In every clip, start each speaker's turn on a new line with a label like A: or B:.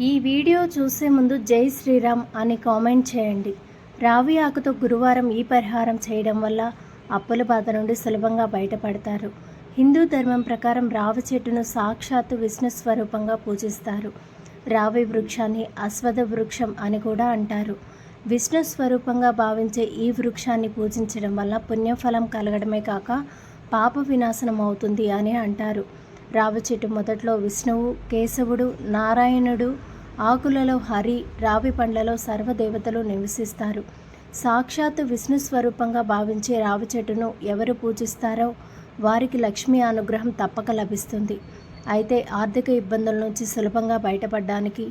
A: ఈ వీడియో చూసే ముందు జై శ్రీరామ్ అని కామెంట్ చేయండి. రావి ఆకుతో గురువారం ఈ పరిహారం చేయడం వల్ల అప్పుల బాధ నుండి సులభంగా బయటపడతారు. హిందూ ధర్మం ప్రకారం రావి చెట్టును సాక్షాత్తు విష్ణు స్వరూపంగా పూజిస్తారు. రావి వృక్షాన్ని అశ్వథ వృక్షం అని కూడా అంటారు. విష్ణు స్వరూపంగా భావించే ఈ వృక్షాన్ని పూజించడం వల్ల పుణ్యఫలం కలగడమే కాక పాప వినాశనం అవుతుంది అని అంటారు. రావి చెట్టు మొదట్లో విష్ణువు కేశవుడు నారాయణుడు ఆకులలో హరి రావి పండ్లలో సర్వదేవతలు నివసిస్తారు. సాక్షాత్తు విష్ణు స్వరూపంగా భావించే రావి చెట్టును ఎవరు పూజిస్తారో వారికి లక్ష్మీ అనుగ్రహం తప్పక లభిస్తుంది. అయితే ఆర్థిక ఇబ్బందుల నుంచి సులభంగా బయటపడడానికి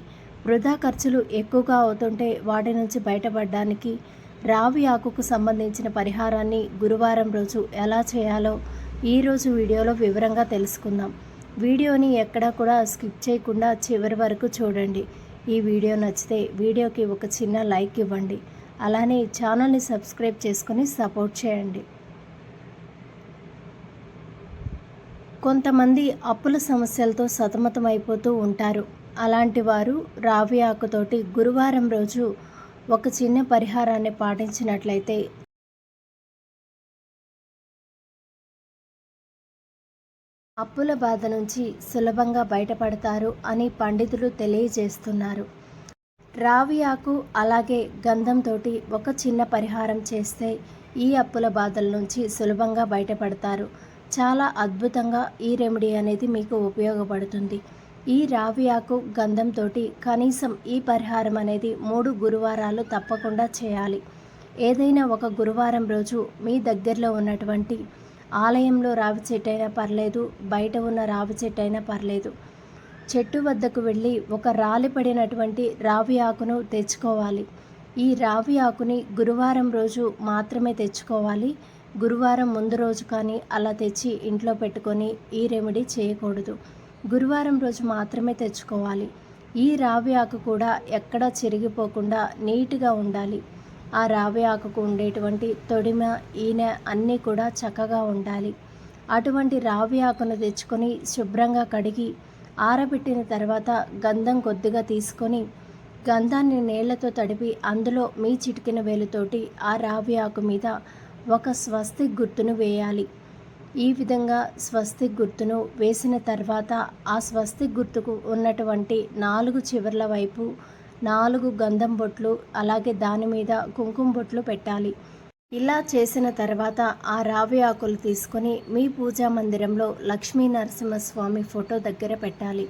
A: వృధా ఖర్చులు ఎక్కువగా అవుతుంటే వాటి నుంచి బయటపడడానికి రావి ఆకుకు సంబంధించిన పరిహారాన్ని గురువారం రోజు ఎలా చేయాలో ఈరోజు వీడియోలో వివరంగా తెలుసుకుందాం. వీడియోని ఎక్కడా కూడా స్కిప్ చేయకుండా చివరి వరకు చూడండి. ఈ వీడియో నచ్చితే వీడియోకి ఒక చిన్న లైక్ ఇవ్వండి. అలానే ఛానల్ని సబ్స్క్రైబ్ చేసుకొని సపోర్ట్ చేయండి. కొంతమంది అప్పుల సమస్యలతో సతమతమైపోతూ ఉంటారు. అలాంటి వారు రావి ఆకుతోటి గురువారం రోజు ఒక చిన్న పరిహారాన్ని పాటించినట్లయితే అప్పుల బాధ నుంచి సులభంగా బయటపడతారు అని పండితులు తెలియజేస్తున్నారు. రావి ఆకు అలాగే గంధంతో ఒక చిన్న పరిహారం చేస్తే ఈ అప్పుల బాధల నుంచి సులభంగా బయటపడతారు. చాలా అద్భుతంగా ఈ రెమెడీ అనేది మీకు ఉపయోగపడుతుంది. ఈ రావి ఆకు గంధంతో కనీసం ఈ పరిహారం అనేది మూడు గురువారాలు తప్పకుండా చేయాలి. ఏదైనా ఒక గురువారం రోజు మీ దగ్గరలో ఉన్నటువంటి ఆలయంలో రావి చెట్టు అయినా పర్లేదు బయట ఉన్న రావి చెట్టు అయినా పర్లేదు. చెట్టు వద్దకు వెళ్ళి ఒక రాలి పడినటువంటి రావి ఆకును తెచ్చుకోవాలి. ఈ రావి ఆకుని గురువారం రోజు మాత్రమే తెచ్చుకోవాలి. గురువారం ముందు రోజు కానీ అలా తెచ్చి ఇంట్లో పెట్టుకొని ఈ రెమెడీ చేయకూడదు. గురువారం రోజు మాత్రమే తెచ్చుకోవాలి. ఈ రావి ఆకు కూడా ఎక్కడా చిరిగిపోకుండా నీట్గా ఉండాలి. ఆ రావి ఆకుకు ఉండేటువంటి తొడిమ ఈనె అన్నీ కూడా చక్కగా ఉండాలి. అటువంటి రావి ఆకును తెచ్చుకొని శుభ్రంగా కడిగి ఆరబెట్టిన తర్వాత గంధం కొద్దిగా తీసుకొని గంధాన్ని నీళ్ళతో తడిపి అందులో మీ చిటికిన వేలుతోటి ఆ రావి ఆకు మీద ఒక స్వస్తిక్ గుర్తును వేయాలి. ఈ విధంగా స్వస్తిక్ గుర్తును వేసిన తర్వాత ఆ స్వస్తిక్ గుర్తుకు ఉన్నటువంటి నాలుగు చివర్ల వైపు నాలుగు గంధం బొట్లు అలాగే దాని మీద కుంకుమ బొట్లు పెట్టాలి. ఇలా చేసిన తర్వాత ఆ రావి ఆకులు తీసుకొని మీ పూజా మందిరంలో లక్ష్మీ నరసింహస్వామి ఫోటో దగ్గర పెట్టాలి.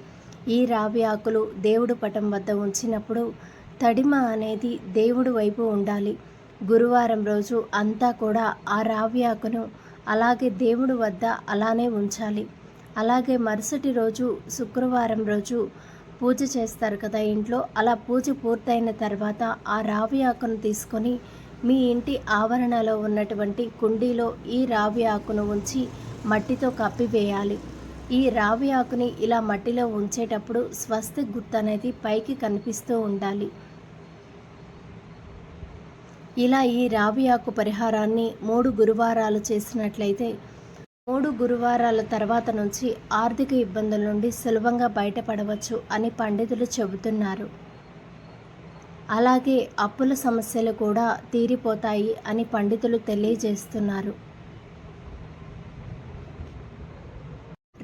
A: ఈ రావి ఆకులు దేవుడు పటం వద్ద ఉంచినప్పుడు తడిమ అనేది దేవుడు వైపు ఉండాలి. గురువారం రోజు అంతా కూడా ఆ రావి ఆకును అలాగే దేవుడు వద్ద అలానే ఉంచాలి. అలాగే మరుసటి రోజు శుక్రవారం రోజు పూజ చేస్తారు కదా ఇంట్లో. అలా పూజ పూర్తయిన తర్వాత ఆ రావి ఆకును తీసుకొని మీ ఇంటి ఆవరణలో ఉన్నటువంటి కుండీలో ఈ రావి ఆకును ఉంచి మట్టితో కప్పివేయాలి ఈ రావి ఆకుని ఇలా మట్టిలో ఉంచేటప్పుడు స్వస్తి గుర్తు అనేది పైకి కనిపిస్తూ ఉండాలి. ఇలా ఈ రావి ఆకు పరిహారాన్ని మూడు గురువారాలు చేసినట్లయితే మూడు గురువారాల తర్వాత నుంచి ఆర్థిక ఇబ్బందుల నుండి సులభంగా బయటపడవచ్చు అని పండితులు చెబుతున్నారు. అలాగే అప్పుల సమస్యలు కూడా తీరిపోతాయి అని పండితులు తెలియజేస్తున్నారు.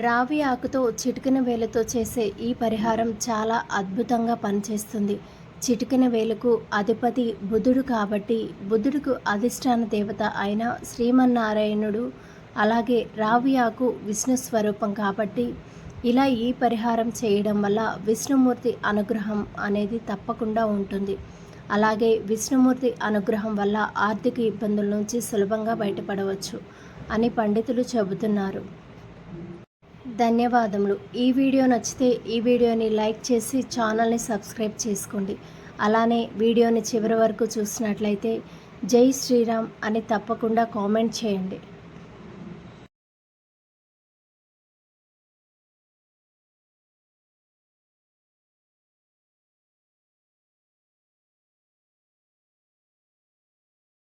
A: రావి ఆకుతో చిటికిన వేలతో చేసే ఈ పరిహారం చాలా అద్భుతంగా పనిచేస్తుంది. చిటికిన వేలకు అధిపతి బుధుడు కాబట్టి బుధుడుకు అధిష్టాన దేవత అయిన శ్రీమన్నారాయణుడు అలాగే రావియాకు విష్ణు స్వరూపం కాబట్టి ఇలా ఈ పరిహారం చేయడం వల్ల విష్ణుమూర్తి అనుగ్రహం అనేది తప్పకుండా ఉంటుంది. అలాగే విష్ణుమూర్తి అనుగ్రహం వల్ల ఆర్థిక ఇబ్బందుల నుంచి సులభంగా బయటపడవచ్చు అని పండితులు చెబుతున్నారు. ధన్యవాదములు. ఈ వీడియో నచ్చితే ఈ వీడియోని లైక్ చేసి ఛానల్ని సబ్స్క్రైబ్ చేసుకోండి. అలానే వీడియోని చివరి వరకు చూసినట్లయితే జై శ్రీరామ్ అని తప్పకుండా కామెంట్ చేయండి.